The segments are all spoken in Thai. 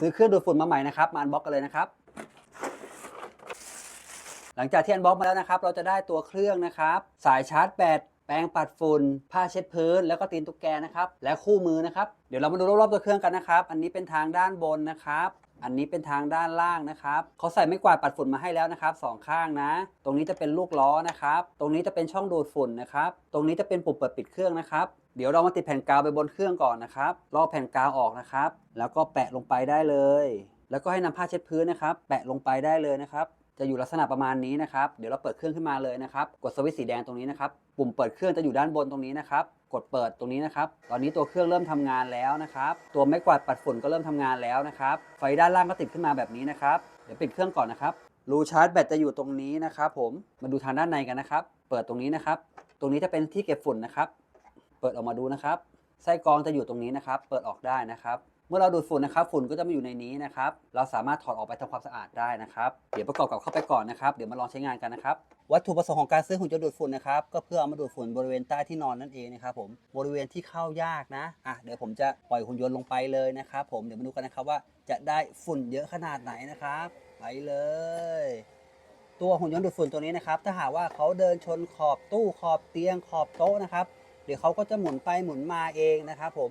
ซื้อเครื่องดูดฝุ่นมาใหม่นะครับ มาอันบ็อกกันเลยนะครับ หลังจากที่อันบ็อกมาแล้วนะครับ เราจะได้ตัวเครื่องนะครับ สายชาร์จแบตแปรงปัดฝุ่นผ้าเช็ดพื้น แล้วก็ตีนตุ๊กแกนะครับ และคู่มือนะครับ เดี๋ยวเรามาดูรอบๆตัวเครื่องกันนะครับ อันนี้เป็นทางด้านบนนะครับ อันนี้เป็นทางด้านล่างนะครับเขาใส่ไม้กวาดปัดฝุ่นมาให้แล้วนะครับสองข้างนะ ตรงนี้จะเป็นลูกล้อนะครับ ตรงนี้จะเป็นช่องดูดฝุ่นนะครับ ตรงนี้จะเป็นปุ่มเปิดปิดเครื่องนะครับ เดี๋ยวเรามาติดแผ่นกาวไปบนเครื่องก่อนนะครับลอกแผ่นกาวออกนะครับ แล้วก็แปะลงไปได้เลย แล้วก็ให้นำผ้าเช็ดพื้นนะครับ แปะลงไปได้เลยนะครับ จะอยู่ลักษณะประมาณนี้นะครับ เดี๋ยวเราเปิดเครื่องขึ้นมาเลยนะครับ กดสวิตช์สีแดงตรงนี้นะครับ ปุ่มเปิดเครื่องจะอยู่ด้านบนตรงนี้นะครับ กดเปิดตรงนี้นะครับ ตอนนี้ตัวเครื่องเริ่มทำงานแล้วนะครับ ตัวไม้กวาดปัดฝุ่นก็เริ่มทำงานแล้วนะครับ ไฟด้านล่างก็ติดขึ้นมาแบบนี้นะครับ เดี๋ยวปิดเครื่องก่อนนะครับ รูชาร์จแบตจะอยู่ตรงนี้นะครับ ผม มาดูทางด้านในกันนะครับ เปิดตรงนี้นะครับ ตรงนี้จะเป็นที่เก็บฝุ่นนะครับ เปิดออกมาดูนะครับ ไส้กรองจะอยู่ตรงนี้นะครับ เปิดออกได้นะครับ เมื่อเราดูดฝุ่นนะครับฝุ่นก็จะมาอยู่ในนี้นะครับเราสามารถถอดออกไปทำความสะอาดได้นะครับเดี๋ยวประกอบกับเข้าไปก่อนนะครับเดี๋ยวมาลองใช้งานกันนะครับวัตถุประสงค์ของการซื้อหุ่นยนต์ดูดฝุ่นนะครับก็เพื่อเอามาดูดฝุ่นบริเวณใต้ที่นอนนั่นเองนะครับผมบริเวณที่เข้ายากนะอะเดี๋ยวผมจะปล่อยหุ่นยนต์ลงไปเลยนะครับผมเดี๋ยวมาดูกันนะครับว่าจะได้ฝุ่นเยอะขนาดไหนนะครับไปเลย ตัวหุ่นยนต์ดูดฝุ่นตัวนี้นะครับถ้าหากว่าเขาเดินชนขอบตู้ขอบเตียงขอบโต๊ะนะครับเดี๋ยวเขาก็จะหมุนไปหมุนมาเองนะครับผม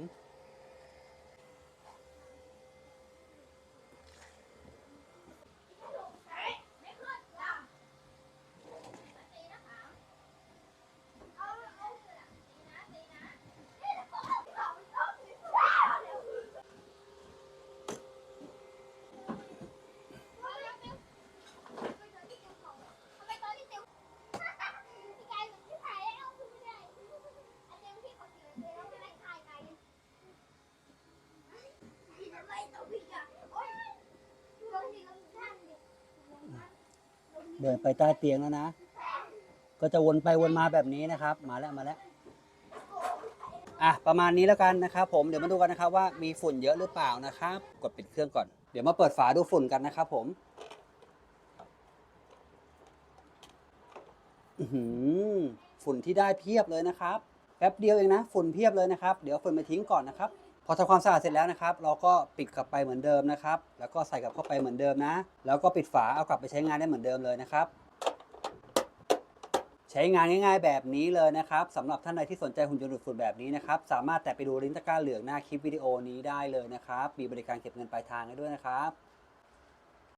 เดินไปใต้เตียงแล้วนะ ก็จะวนไปวนมาแบบนี้นะครับ มาแล้วมาแล้ว อะประมาณนี้แล้วกันนะครับ ผมเดี๋ยวมาดูกันนะครับว่ามีฝุ่นเยอะหรือเปล่านะครับ กดปิดเครื่องก่อน เดี๋ยวมาเปิดฝาดูฝุ่นกันนะครับ ผมอือหือฝุ่นที่ได้เพียบเลยนะครับแป๊บเดียวเองนะฝุ่นเพียบเลยนะครับ เดี๋ยวฝุ่นไปทิ้งก่อนนะครับ พอทำความสะอาดเสร็จแล้วนะครับ เราก็ปิดกลับไปเหมือนเดิมนะครับ แล้วก็ใส่กลับเข้าไปเหมือนเดิมนะ แล้วก็ปิดฝาเอากลับไปใช้งานได้เหมือนเดิมเลยนะครับ ใช้งานง่ายๆแบบนี้เลยนะครับสำหรับท่านใดที่สนใจหุ่นยนต์ดูดฝุ่นแบบนี้นะครับ สามารถแตะไปดูลิงก์ตะกร้าเหลืองหน้าคลิปวิดีโอนี้ได้เลยนะครับ มีบริการเก็บเงินปลายทางให้ด้วยนะครับ